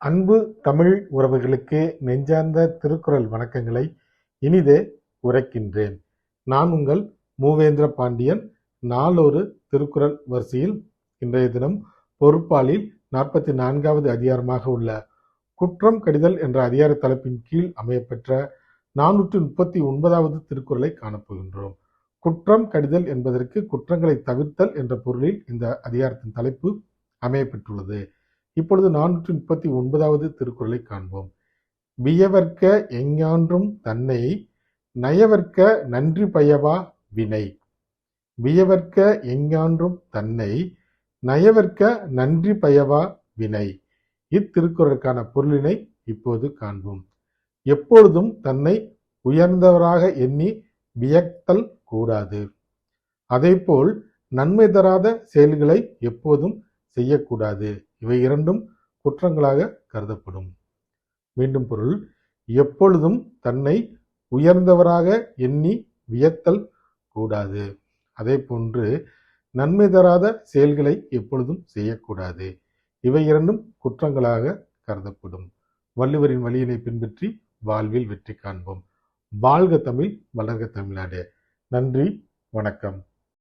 அன்பு தமிழ் உறவுகளுக்கு நெஞ்சார்ந்த திருக்குறள் வணக்கங்களை இனிதே உரைக்கின்றேன். நான் உங்கள் மூவேந்திர பாண்டியன். நாளொரு திருக்குறள் வரிசையில் இன்றைய தினம் பொறுப்பாளில் நாற்பத்தி நான்காவது அதிகாரமாக உள்ள குற்றம் கடிதல் என்ற அதிகார தலைப்பின் கீழ் அமையப்பெற்ற நானூற்று முப்பத்தி ஒன்பதாவது திருக்குறளை காணப்போகின்றோம். குற்றம் கடிதல் என்பதற்கு குற்றங்களை தவிர்த்தல் என்ற பொருளில் இந்த அதிகாரத்தின் தலைப்பு அமையப்பெற்றுள்ளது. இப்பொழுது நானூற்றி முப்பத்தி ஒன்பதாவது திருக்குறளை காண்போம். வியவர்க்க எஞ்ஞான்றும் தன்னை நயவர்க்க நன்றி பயவா வினை. வியவர்க்க எஞ்ஞான்றும் தன்னை நயவர்க்க நன்றி பயவா வினை. இத்திருக்குறளுக்கான பொருளினை இப்போது காண்போம். எப்பொழுதும் தன்னை உயர்ந்தவராக எண்ணி வியத்தல் கூடாது. அதேபோல் நன்மை தராத செயல்களை எப்போதும் செய்யக்கூடாது. இவை இரண்டும் குற்றங்களாக கருதப்படும். மீண்டும் பொருள். எப்பொழுதும் தன்னை உயர்ந்தவராக எண்ணி வியத்தல் கூடாது. அதே போன்று நன்மை தராத செயல்களை எப்பொழுதும் செய்யக்கூடாது. இவை இரண்டும் குற்றங்களாக கருதப்படும். வள்ளுவரின் வழியினை பின்பற்றி வாழ்வில் வெற்றி காண்போம். வாழ்க தமிழ் வளர்க தமிழ்நாடு. நன்றி வணக்கம்.